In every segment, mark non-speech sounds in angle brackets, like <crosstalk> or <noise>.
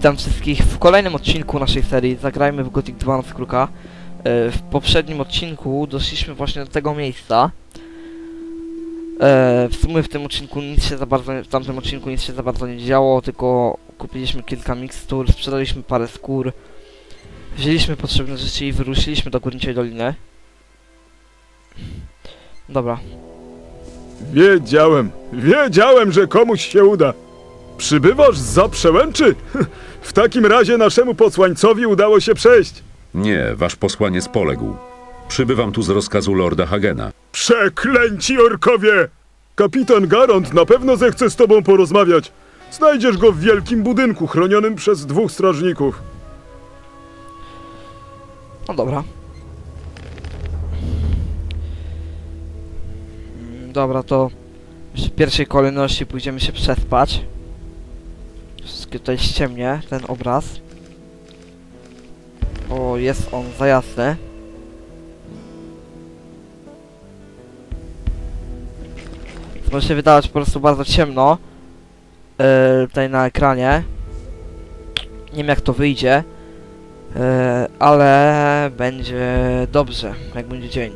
Witam wszystkich w kolejnym odcinku naszej serii Zagrajmy w Gothic 2 na. E, W poprzednim odcinku doszliśmy właśnie do tego miejsca. E, W sumie w tym odcinku nic się za bardzo, w tamtym odcinku nic się za bardzo nie działo, tylko kupiliśmy kilka mikstur, sprzedaliśmy parę skór, wzięliśmy potrzebne rzeczy i wyruszyliśmy do Górniczej Doliny. Dobra, Wiedziałem, wiedziałem, że komuś się uda. Przybywasz za przełęczy? <laughs> W takim razie naszemu posłańcowi udało się przejść. Nie, wasz posłaniec poległ. Przybywam tu z rozkazu lorda Hagena. Przeklęci orkowie! Kapitan Garant na pewno zechce z tobą porozmawiać. Znajdziesz go w wielkim budynku chronionym przez dwóch strażników. no dobra. Dobra, to w pierwszej kolejności pójdziemy się przespać. Wszystkie tutaj ściemnie, ten obraz. O, jest on za jasny. Może się wydawać po prostu bardzo ciemno. Yy, tutaj na ekranie. Nie wiem jak to wyjdzie. Yy, ale będzie dobrze, jak będzie dzień.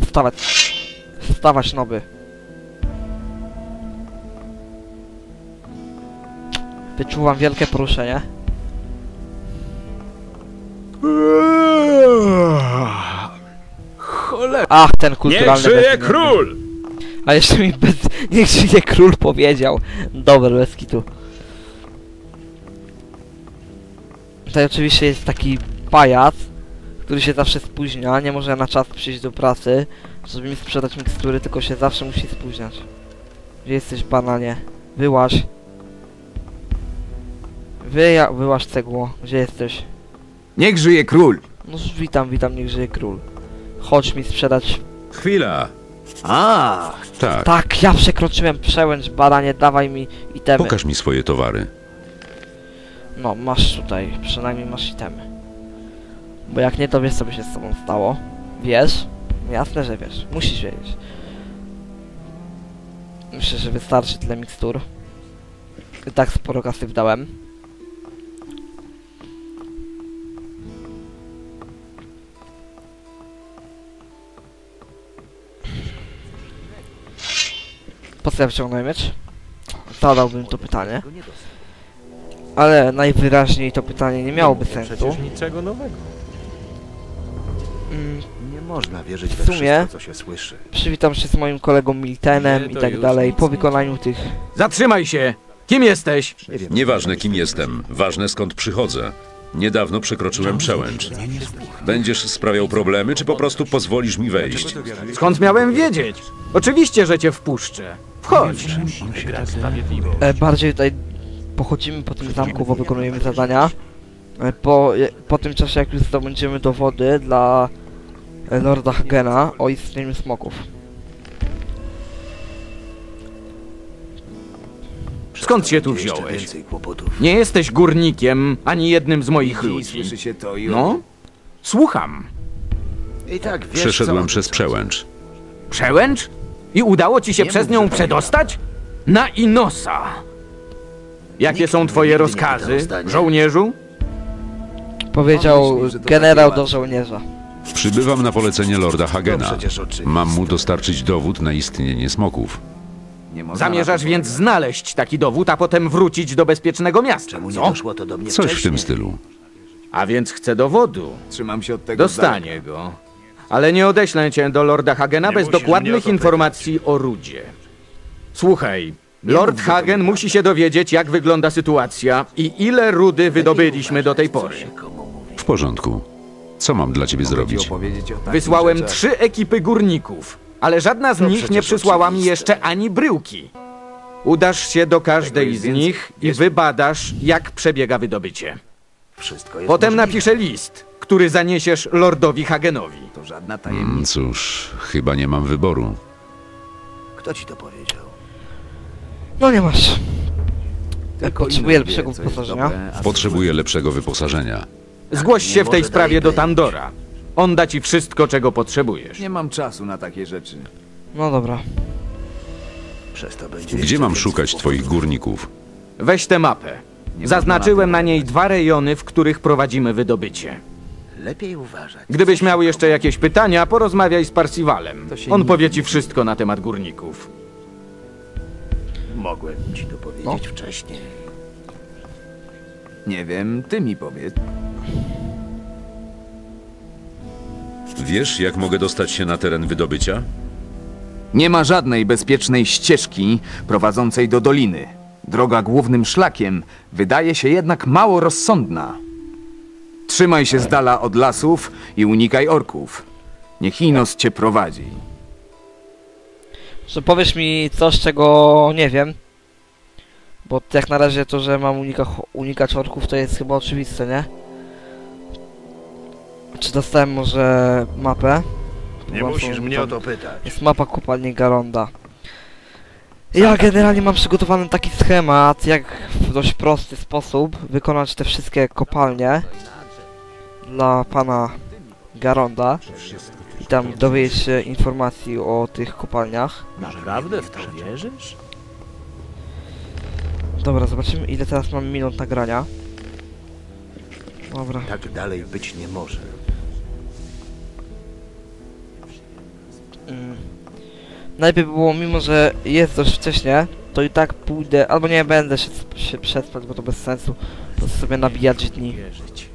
Wstawać. Wstawać noby. Wyczuwam wielkie poruszenie. Cholera! Ach, ten Niech kulturalny żyje bezimienny. król! A jeszcze mi bez... Niech żyje król powiedział. Dobra, bez kitu. Tutaj oczywiście jest taki pajac, który się zawsze spóźnia, nie może na czas przyjść do pracy, żeby mi sprzedać mikstury, tylko się zawsze musi spóźniać. Gdzie jesteś, bananie? Wyłaź. Wyja... Wyłaź cegło. Gdzie jesteś? Niech żyje król! No witam, witam, niech żyje król. Chodź mi sprzedać Chwila! A, Tak, Tak, ja przekroczyłem przełęcz, badanie, dawaj mi itemy. pokaż mi swoje towary. No, masz tutaj, przynajmniej masz itemy. Bo jak nie, to wiesz co by się z tobą stało. Wiesz? Jasne, że wiesz. Musisz wiedzieć. Myślę, że wystarczy tyle mikstur. I tak sporo kasy wdałem. Po co ja wciągnąłem miecz? Zadałbym to pytanie. Ale najwyraźniej to pytanie nie miałoby sensu. niczego nowego. Mm, nie można wierzyć W we sumie- wszystko, co się słyszy. przywitam się z moim kolegą Miltenem i tak dalej. Po wykonaniu tych... Zatrzymaj się! Kim jesteś? Nie wiem, Nieważne kim jestem, ważne skąd przychodzę. Niedawno przekroczyłem przełęcz. Będziesz sprawiał problemy, czy po prostu pozwolisz mi wejść? Skąd miałem wiedzieć? Oczywiście, że cię wpuszczę. Wchodź. E, bardziej tutaj pochodzimy po tym zamku, bo wykonujemy zadania. E, po, je- po tym czasie, jak już zdobędziemy dowody dla e, Lorda Hagena o istnieniu smoków. Skąd się tu wziąłeś? Nie jesteś górnikiem, ani jednym z moich ludzi. No? Słucham. I tak wiesz, Przeszedłem co przez przełęcz. Przełęcz? I udało ci się Nie przez nią że przedostać? Na Inosa. Jakie są twoje rozkazy, żołnierzu? Powiedział generał do żołnierza. Przybywam na polecenie lorda To Hagena. Mam mu dostarczyć dowód na istnienie smoków. Zamierzasz więc znaleźć taki dowód, a potem wrócić do bezpiecznego miasta, Czemu nie co? doszło to do mnie Coś w tym stylu. A więc chcę dowodu. Trzymam się od tego Dostanie go. Ale nie odeślę cię do Lorda Hagena bez mnie o dokładnych informacji o Rudzie. Słuchaj, Lord Hagen nie musi się dowiedzieć, jak wygląda sytuacja i ile rudy wydobyliśmy do tej pory. W porządku. Co mam dla ciebie zrobić? Wysłałem trzy ekipy górników, ale żadna z nich nie przysłała mi jeszcze ani bryłki. Udasz się do każdej z nich i wybadasz, jak przebiega wydobycie. Potem napiszę list, który zaniesiesz Lordowi Hagenowi. To żadna tajemnica. Mm, cóż, chyba nie mam wyboru. Kto ci to powiedział? No nie masz. Tylko Potrzebuję inny wie, lepszego co jest wyposażenia. dobre, a co Potrzebuję lepszego wyposażenia. Zgłoś nie się w tej może sprawie dalej do. Tandora. On da ci wszystko, czego potrzebujesz. Nie mam czasu na takie rzeczy. No dobra. Przez to będzie Gdzie jeszcze mam więcej szukać kłopotów. twoich górników? Weź tę mapę. Nie Zaznaczyłem można na niej dwa rejony, w których prowadzimy wydobycie. Lepiej uważać. Gdybyś miał jeszcze jakieś pytania, porozmawiaj z się On powie ci wszystko na temat górników. Mogłem ci to powiedzieć No. wcześniej. Nie wiem, ty mi powiedz. Wiesz, jak mogę dostać się na teren wydobycia? Nie ma żadnej bezpiecznej ścieżki prowadzącej do doliny. Droga głównym szlakiem wydaje się jednak mało rozsądna. Trzymaj się z dala od lasów i unikaj orków. Niech Inos cię prowadzi. Że powiesz mi coś, czego nie wiem. Bo jak na razie to, że mam unika, unikać orków, to jest chyba oczywiste, nie? Czy dostałem może mapę? Nie Chyba musisz mnie o to pytać. Jest mapa kopalni Garonda. Ja generalnie mam przygotowany taki schemat, jak w dość prosty sposób wykonać te wszystkie kopalnie dla pana Garonda i tam dowiedzieć się informacji o tych kopalniach. Naprawdę w to wierzysz? Dobra, zobaczymy ile teraz mamy minut nagrania. Dobra, Tak dalej być nie może. mm. Najpierw było, mimo że jest dość wcześnie, to i tak pójdę, albo nie będę się, się przespać, bo to bez sensu. Prostu sobie nabijać dni. Wierzyć.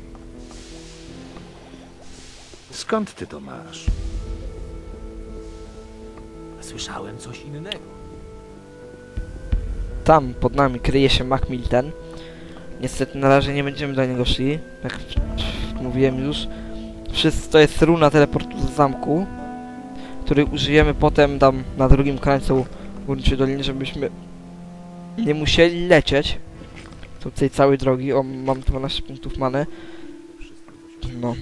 Skąd ty to masz? Słyszałem coś innego. Tam pod nami kryje się Macmilton. Niestety na razie nie będziemy do niego szli. Jak mówiłem już. Wszystko to jest runa teleportu z zamku, który użyjemy potem tam na drugim krańcu górniczej doliny, żebyśmy nie musieli lecieć tej całej drogi. O, mam 12 punktów many. No.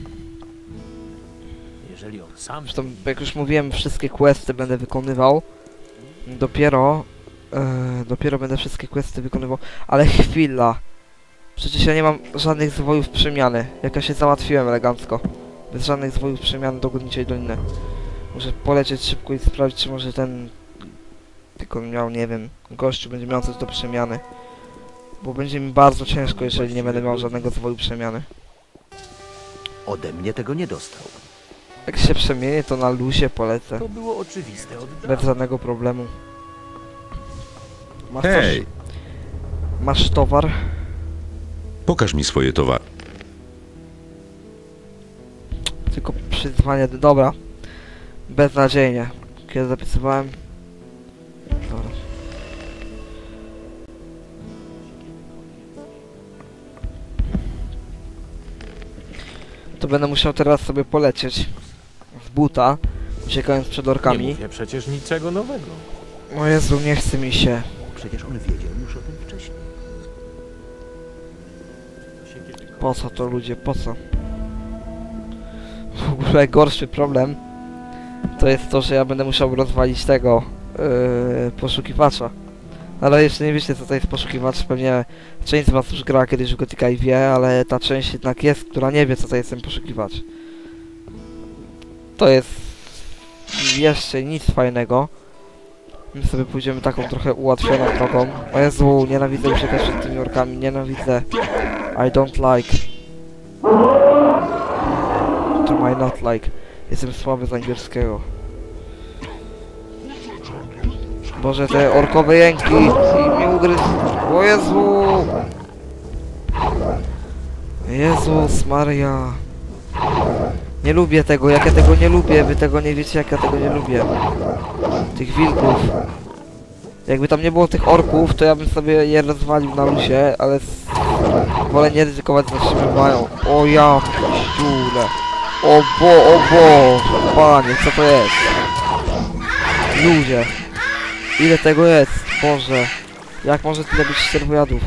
Jeżeli on sam... Zresztą, jak już mówiłem, wszystkie questy będę wykonywał. Dopiero... E, dopiero będę wszystkie questy wykonywał. Ale chwila. Przecież ja nie mam żadnych zwojów przemiany. Jak ja się załatwiłem elegancko. Bez żadnych zwojów przemiany do Górniczej Doliny. Muszę polecieć szybko i sprawdzić, czy może ten... Tylko miał, nie wiem, gościu będzie miał coś do przemiany. Bo będzie mi bardzo ciężko, jeżeli nie będę miał żadnego zwoju przemiany. Ode mnie tego nie dostał. Jak się przemienię, to na luzie polecę. To było oczywiste od Bez żadnego problemu. Masz Hej, coś? Masz towar? pokaż mi swoje towary. Tylko przyzwanie... Dobra. Beznadziejnie. Kiedy zapisywałem... Dobra. To będę musiał teraz sobie polecieć buta, uciekając przed Nie orkami. mówię przecież niczego nowego. O Jezu, nie chce mi się. Przecież on wiedział już o tym wcześniej. Po co to ludzie, po co? W ogóle gorszy problem to jest to, że ja będę musiał rozwalić tego yy, poszukiwacza. Ale jeszcze nie wiecie co to jest poszukiwacz, pewnie część z was już grała kiedyś w Gothica i wie, ale ta część jednak jest, która nie wie co to jest ten poszukiwacz. To jest jeszcze nic fajnego. My sobie pójdziemy taką trochę ułatwioną drogą. O Jezu, nienawidzę uciekać przed tymi orkami, nienawidzę. I don't like. To I not like. Jestem słaby z angielskiego. Boże, te orkowe jęki i mnie ugryzł. O Jezu! Jezus Maria. Nie lubię tego, jak ja tego nie lubię, wy tego nie wiecie jak ja tego nie lubię. Tych wilków. Jakby tam nie było tych orków, to ja bym sobie je rozwalił na luzie, ale wolę nie ryzykować zatrzymywają. O ja pierdolę. O bo, o bo, panie, co to jest? Ludzie. Ile tego jest? Boże. Jak może tyle być sterwojadów?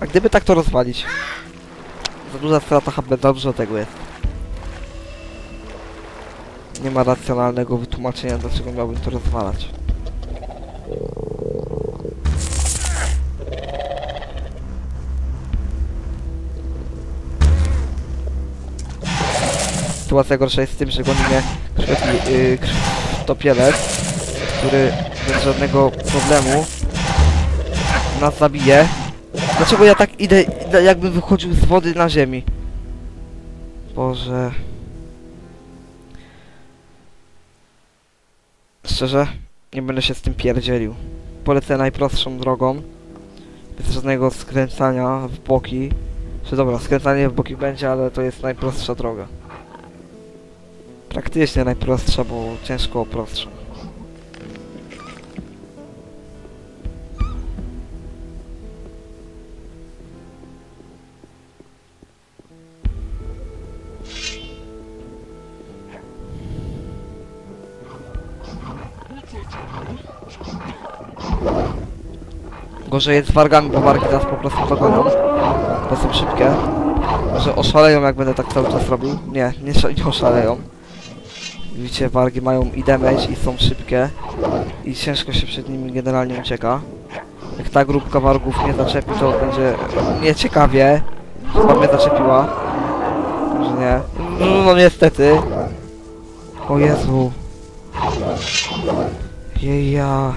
A gdyby tak to rozwalić? Za duża strata HP, za dużo tego jest. Nie ma racjonalnego wytłumaczenia, dlaczego miałbym to rozwalać. Sytuacja gorsza jest w tym, że goni mnie krwi, yy, który bez żadnego problemu nas zabije. Dlaczego ja tak idę jakbym wychodził z wody na ziemi? Boże. Szczerze, nie będę się z tym pierdzielił. Polecę najprostszą drogą. Bez żadnego skręcania w boki. Czy dobra, skręcanie w boki będzie, ale to jest najprostsza droga. Praktycznie najprostsza, bo ciężko o prostszą. Gorzej jest z wargami, bo wargi nas po prostu dogonią. Bo są szybkie. Może oszaleją jak będę tak cały czas robił. Nie, nie, nie oszaleją. Widzicie, wargi mają i damage i są szybkie. I ciężko się przed nimi generalnie ucieka. Jak ta grupka wargów mnie zaczepi, to będzie nieciekawie. Chyba mnie zaczepiła. Może nie. No, no niestety. O Jezu. Jeja.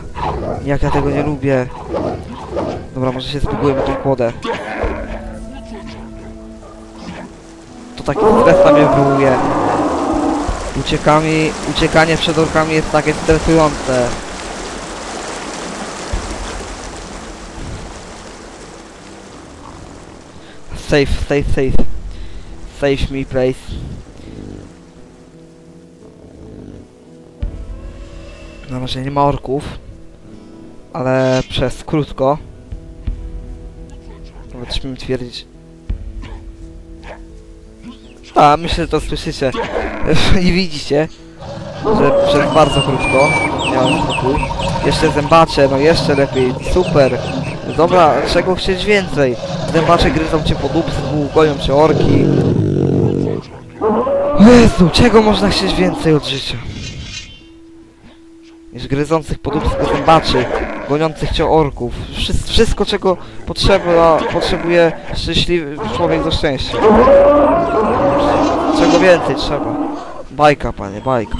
Jak ja tego nie lubię. Dobra, może się zbugujemy tą kłodę. To taki stres na mnie wywołuje. Uciekami, uciekanie przed orkami jest takie stresujące. Safe, safe, safe. Save me, please. Na razie nie ma orków. Ale przez krótko. Nawet śmiem twierdzić. A, myślę, że to słyszycie. <laughs> I widzicie, że przez bardzo krótko miałem spokój. Jeszcze zębacze, no jeszcze lepiej, super. Dobra, czego chcieć więcej? Zębacze gryzą cię po dubsku, gonią cię orki. Jezu, czego można chcieć więcej od życia? Niż gryzących po dubsku zębaczy, goniących cię orków. Wszystko, wszystko czego potrzeba, potrzebuje szczęśliwy człowiek do szczęścia. Czego więcej trzeba? Bajka, panie, bajka.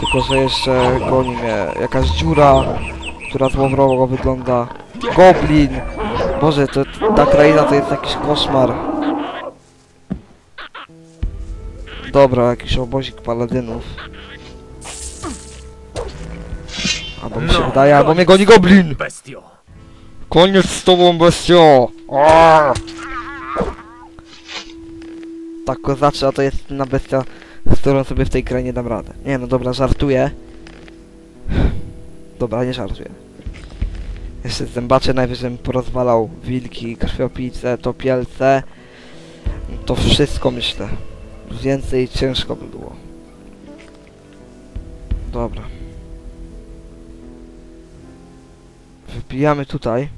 Tylko, że jeszcze goni mnie jakaś dziura, która złowrogo wygląda. Goblin! Boże, to, ta kraina to jest jakiś koszmar. Dobra, jakiś obozik paladynów. Albo mi się wydaje, albo mnie goni goblin! Bestio! Koniec z tobą, bestio! Aaa! Tak kozaczy, a to jest na bestia, z którą sobie w tej grze nie dam radę. Nie no dobra, żartuję. Dobra, nie żartuję. Jeszcze zębacze najwyżej bym porozwalał wilki, krwiopice, topielce. To wszystko myślę. Więcej ciężko by było. Dobra. Wbijamy tutaj.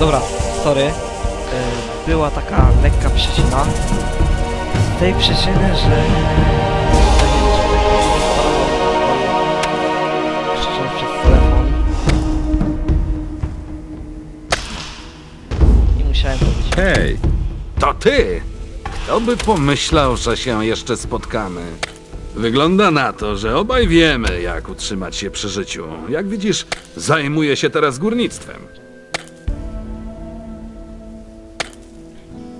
Dobra, sorry. E, Była taka lekka przyczyna. Z tej przyczyny, że... Krzyczę przez telefon. I musiałem. Hej, to ty! Kto by pomyślał, że się jeszcze spotkamy? Wygląda na to, że obaj wiemy, jak utrzymać się przy życiu. Jak widzisz, zajmuję się teraz górnictwem.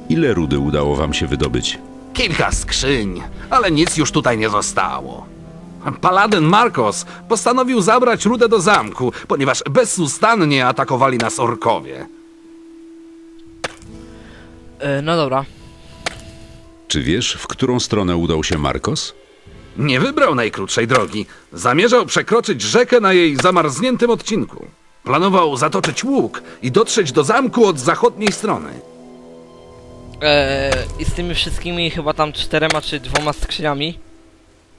Ile rudy udało wam się wydobyć? Kilka skrzyń, ale nic już tutaj nie zostało. Paladyn Marcos postanowił zabrać rudę do zamku, ponieważ bezustannie atakowali nas orkowie. E, no dobra. Czy wiesz, w którą stronę udał się Marcos? Nie wybrał najkrótszej drogi. Zamierzał przekroczyć rzekę na jej zamarzniętym odcinku. Planował zatoczyć łuk i dotrzeć do zamku od zachodniej strony. Eee, I z tymi wszystkimi chyba tam czterema czy dwoma skrzyniami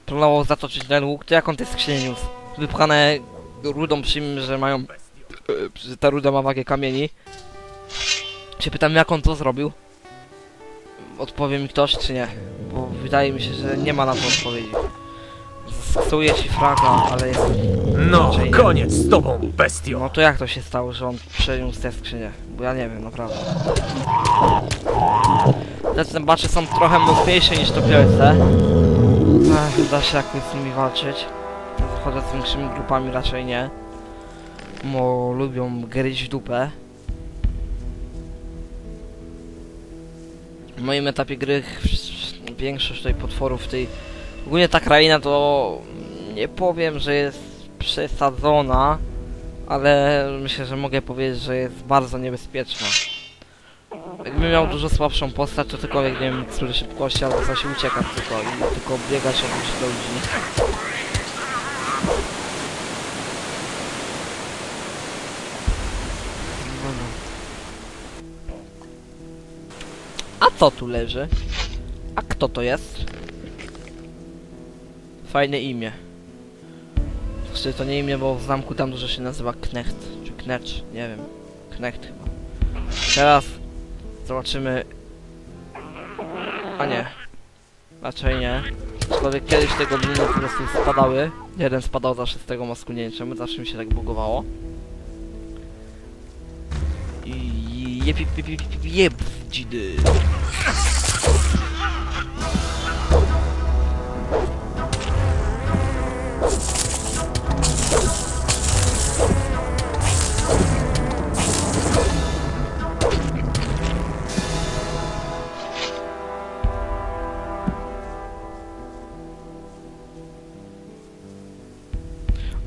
planował zatoczyć ten łuk, to jak on te skrzynie niósł? Wypchane rudą przyjmijmy, że mają... E, że ta ruda ma wagę kamieni. Się pytam jak on to zrobił? Odpowie mi ktoś czy nie? Bo wydaje mi się, że nie ma na to odpowiedzi. Sksuję ci fraga, ale jest... No, raczej nie. koniec z tobą, bestio! No to jak to się stało, że on przeniósł te skrzynie? Bo ja nie wiem, naprawdę. Te zębacze są trochę mocniejsze niż topielce. Ech, da się jakoś z nimi walczyć. Chodzę z większymi grupami raczej nie. Bo lubią gryźć w dupę. W moim etapie gry większość tutaj potworów tej... Ogólnie ta kraina to nie powiem, że jest przesadzona, ale myślę, że mogę powiedzieć, że jest bardzo niebezpieczna. Jakbym miał dużo słabszą postać, to tylko, nie wiem, który szybkości albo coś uciekać tylko i tylko ludzi do ludzi. Co tu leży? A kto to jest? Fajne imię. Właściwie to nie imię, bo w zamku tam dużo się nazywa Knecht, czy Knecz, nie wiem. Knecht chyba. Teraz zobaczymy... A nie. Raczej nie. Aczkolwiek kiedyś te gobliny po prostu spadały. Jeden spadał zawsze z tego czemu, zawsze mi się tak bugowało. I jeb, dzidy.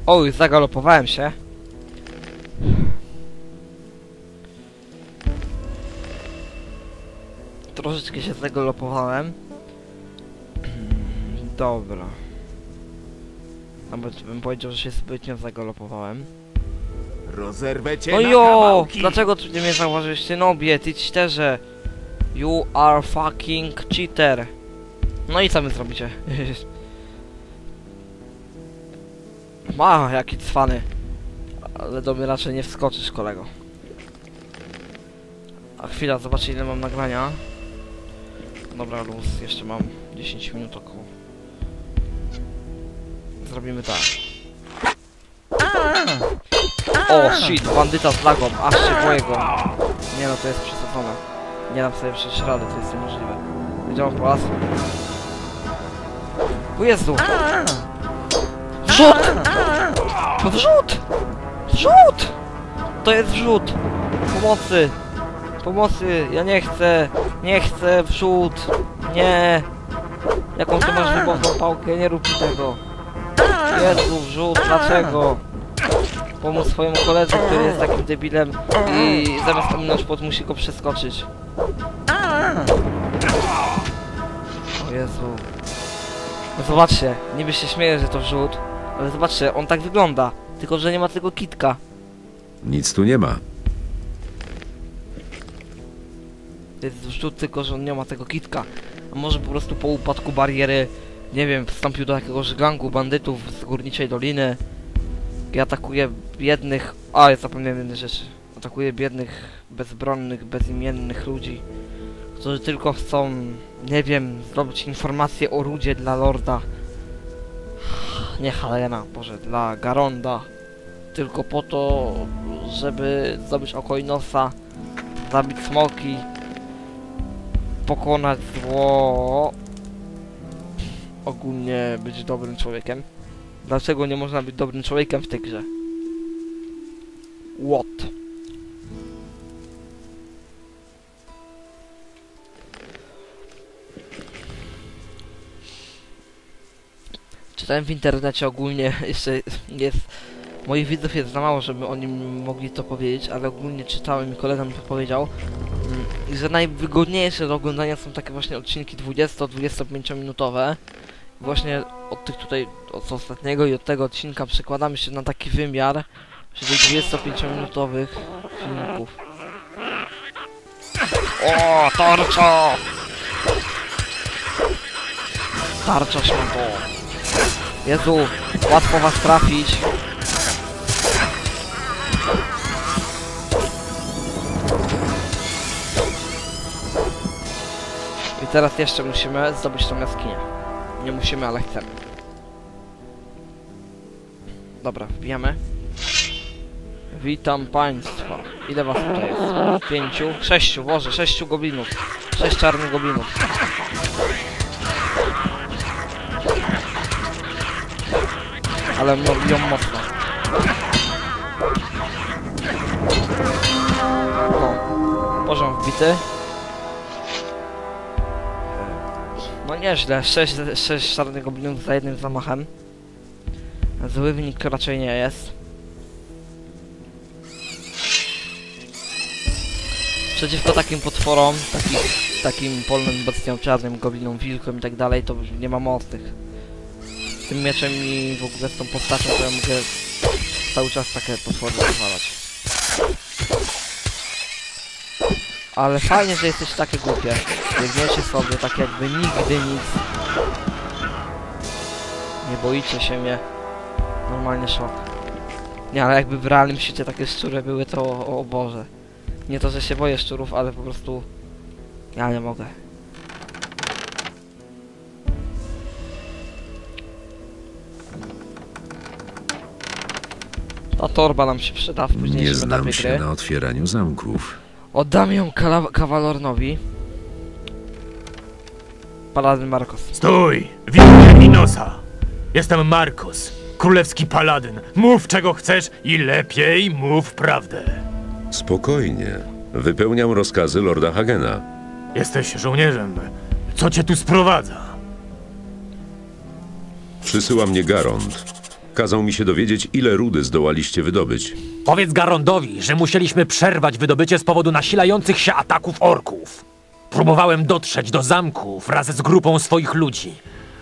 Oj, zagalopowałem się. Troszeczkę się zagalopowałem. <clears throat> Dobra. Nawet bym powiedział, że się zbytnio zagalopowałem. Rozerwę cię No na jo! kawałki. Dlaczego tu nie mnie zauważyliście? Nobie, ty cheaterze! You are fucking cheater! No i co wy zrobicie? <laughs> Ma, jaki cwany. Ale do mnie raczej nie wskoczysz, kolego. A chwila, zobaczę ile mam nagrania. Dobra, luz, jeszcze mam 10 minut około. Zrobimy tak. O, shit, bandyta z lagą, aż się boję go. Nie no, to jest przesadzone. Nie dam sobie przecież rady, to jest niemożliwe. Widziałem po raz. O Jezu! Wrzut! No wrzut! Wrzut! To jest wrzut! Pomocy! Pomocy! Ja nie chcę! Nie chcę! Wrzut! Nie! Jaką ty masz wyborną pałkę? Nie rób tego! Jezu, wrzut! Dlaczego? Pomóc swojemu koledze, który jest takim debilem i zamiast ominąć płot musi go przeskoczyć. O Jezu. No zobaczcie, niby się śmieję, że to wrzut, ale zobaczcie, on tak wygląda. Tylko, że nie ma tego kitka. Nic tu nie ma. To jest wrzut, tylko, że on nie ma tego kitka. A może po prostu po upadku bariery, nie wiem, wstąpił do jakiegoś gangu bandytów z górniczej doliny i atakuje biednych... A, ja zapomniałem jednej rzeczy. Atakuje biednych, bezbronnych, bezimiennych ludzi, którzy tylko chcą, nie wiem, zdobyć informacje o rudzie dla lorda. Nie Halena, Boże, dla Garonda. Tylko po to, żeby zdobyć Okoinosa, zabić smoki, pokonać zło, ogólnie być dobrym człowiekiem. Dlaczego nie można być dobrym człowiekiem w tej grze? What? Czytałem w internecie ogólnie, <laughs> jeszcze jest... Moich widzów jest za mało, żeby oni mogli to powiedzieć, ale ogólnie czytałem i kolega mi to powiedział, że najwygodniejsze do oglądania są takie właśnie odcinki 20-25 minutowe. Właśnie od tych tutaj, od ostatniego i od tego odcinka przekładamy się na taki wymiar, czyli 25-minutowych filmików. O, tarcza! Tarcza szmato. Jezu, łatwo was trafić. Teraz jeszcze musimy zdobyć tą jaskinię. Nie musimy, ale chcemy. Dobra, wbijamy. Witam państwa. Ile was tutaj jest? Pięciu? Sześciu, Boże, sześciu goblinów. Sześć czarnych goblinów. Ale biją mocno. No, poziom wbity. No nieźle, 6, 6 czarnych goblinów za jednym zamachem. Zły wynik raczej nie jest. Przeciwko takim potworom, taki, takim polnym bestiom czarnym, goblinom, wilkom i tak dalej, to nie ma mocnych. Z tym mieczem i w ogóle z tą postacią, to ja mogę cały czas takie potwory rozwalać. Ale fajnie, że jesteś takie głupie. Biegniecie sobie tak jakby nigdy nic. Nie boicie się mnie. Normalnie szok. Nie, ale jakby w realnym świecie takie szczury były, to o, o Boże. Nie to, że się boję szczurów, ale po prostu... Ja nie mogę. Ta torba nam się przyda w Nie późniejszym znam etapie się gry. na otwieraniu zamków. Oddam ją kawalornowi. Paladyn Marcos. Stój! Widzę Inosa! Jestem Markus, królewski paladyn. Mów czego chcesz i lepiej mów prawdę. Spokojnie. Wypełniam rozkazy Lorda Hagena. Jesteś żołnierzem. Co cię tu sprowadza? Przysyła mnie Garond. Kazał mi się dowiedzieć, ile rudy zdołaliście wydobyć. Powiedz Garondowi, że musieliśmy przerwać wydobycie z powodu nasilających się ataków orków. Próbowałem dotrzeć do zamku wraz z grupą swoich ludzi,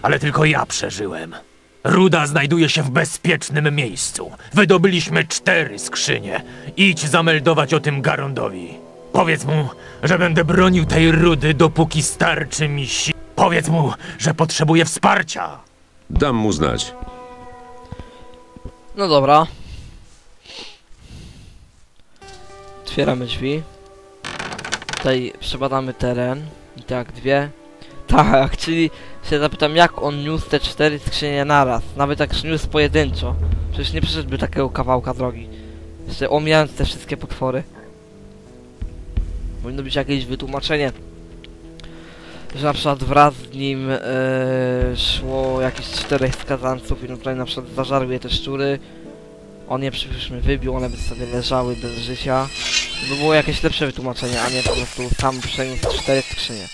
ale tylko ja przeżyłem. Ruda znajduje się w bezpiecznym miejscu. Wydobyliśmy cztery skrzynie. Idź zameldować o tym Garondowi. Powiedz mu, że będę bronił tej rudy, dopóki starczy mi sił. Powiedz mu, że potrzebuję wsparcia. Dam mu znać. No dobra. Otwieramy drzwi. Tutaj przebadamy teren. I tak, dwie. Tak, <laughs> czyli się zapytam, jak on niósł te cztery skrzynie naraz. Nawet jak niósł pojedynczo. Przecież nie przeszedłby takiego kawałka drogi. Jeszcze omijając te wszystkie potwory. Powinno być jakieś wytłumaczenie. Że na przykład wraz z nim e, szło jakieś czterech skazanców i no tutaj na przykład zażarły je te szczury. On je przypuśćmy wybił, one by sobie leżały bez życia. To by było jakieś lepsze wytłumaczenie, a nie po prostu sam przeniósł cztery skrzynie.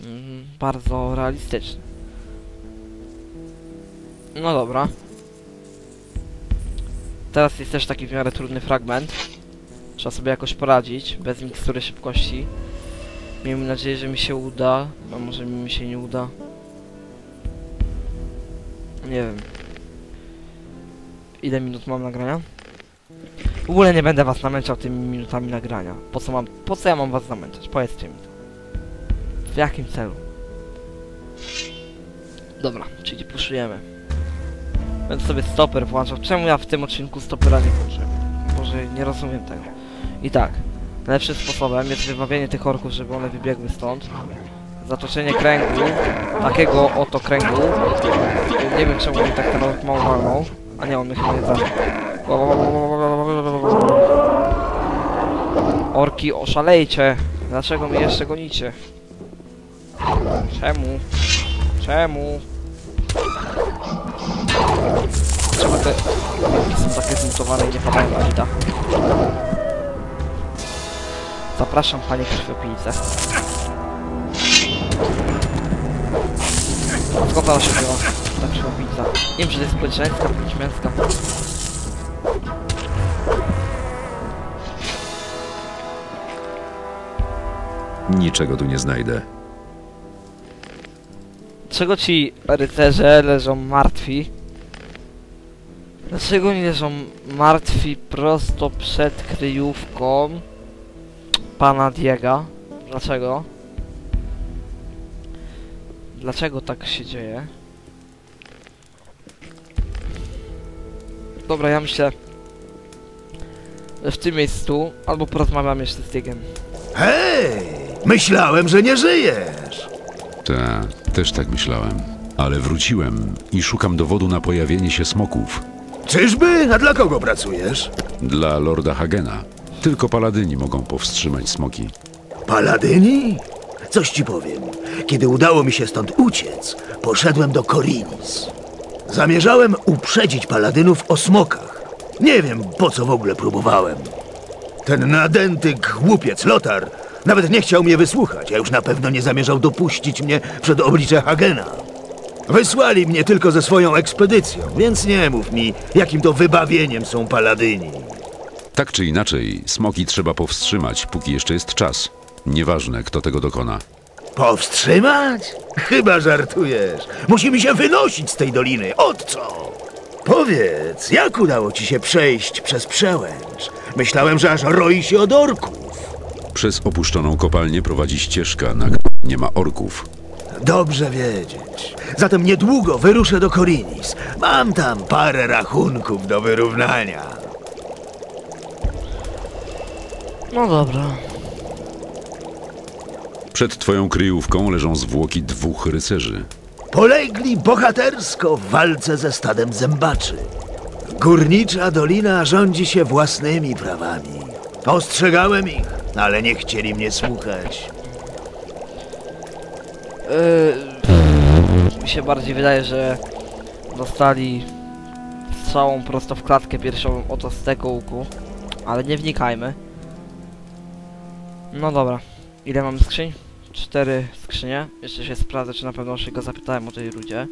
Mm, bardzo realistyczne. No dobra. Teraz jest też taki w miarę trudny fragment. Trzeba sobie jakoś poradzić, bez mikstury szybkości. Miejmy nadzieję, że mi się uda, a może mi się nie uda. Nie wiem. Ile minut mam nagrania? W ogóle nie będę was namęczał tymi minutami nagrania. Po co mam, po co ja mam was zamęczać? Powiedzcie mi to. W jakim celu? Dobra, czyli puszujemy. Będę sobie stoper włączał. Czemu ja w tym odcinku stopera nie włączę? Boże, nie rozumiem tego. I tak, najlepszym sposobem jest wywabienie tych orków, żeby one wybiegły stąd. Zatoczenie kręgu, takiego oto kręgu. Nie wiem czemu mi tak teraz mało walnął. A nie, on mnie chyba nie zaczął. Orki, oszalejcie! Dlaczego mnie jeszcze gonicie? Czemu? Czemu? Czemu te orki są takie zmutowane i nie padają na hita? Zapraszam panie krwiopijce. Skąd ona się wzięła? Krwiopijca. Nie wiem, czy to jest społeczeństwa, bądź męska. Niczego tu nie znajdę. Dlaczego ci rycerze leżą martwi? Dlaczego nie leżą martwi prosto przed kryjówką pana Diega? Dlaczego? Dlaczego tak się dzieje? Dobra, ja myślę, że w tym miejscu albo porozmawiam jeszcze z Diegiem. Hej! Myślałem, że nie żyjesz! Ta, też tak myślałem. Ale wróciłem i szukam dowodu na pojawienie się smoków. Czyżby? A dla kogo pracujesz? Dla Lorda Hagena. Tylko paladyni mogą powstrzymać smoki. Paladyni? Coś ci powiem. Kiedy udało mi się stąd uciec, poszedłem do Korinis. Zamierzałem uprzedzić paladynów o smokach. Nie wiem, po co w ogóle próbowałem. Ten nadęty głupiec Lotar nawet nie chciał mnie wysłuchać, a już na pewno nie zamierzał dopuścić mnie przed oblicze Hagena. Wysłali mnie tylko ze swoją ekspedycją, więc nie mów mi, jakim to wybawieniem są paladyni. Tak czy inaczej, smoki trzeba powstrzymać, póki jeszcze jest czas. Nieważne, kto tego dokona. Powstrzymać? Chyba żartujesz. Musimy się wynosić z tej doliny. Od co? Powiedz, jak udało ci się przejść przez przełęcz? Myślałem, że aż roi się od orków. Przez opuszczoną kopalnię prowadzi ścieżka, na której nie ma orków. Dobrze wiedzieć. Zatem niedługo wyruszę do Korinis. Mam tam parę rachunków do wyrównania. No dobra. Przed twoją kryjówką leżą zwłoki dwóch rycerzy. Polegli bohatersko w walce ze stadem zębaczy. Górnicza dolina rządzi się własnymi prawami. Ostrzegałem ich, ale nie chcieli mnie słuchać. Yy, mi się bardziej wydaje, że dostali strzałą prosto w klatkę piersiową oto z tego łuku. Ale nie wnikajmy. No dobra. Ile mamy skrzyń? Cztery skrzynie. Jeszcze się sprawdzę, czy na pewno się go zapytałem o tej rudzie.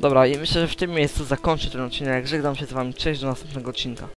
Dobra, i myślę, że w tym miejscu zakończę ten odcinek. Żegnam się z wami. Cześć, do następnego odcinka.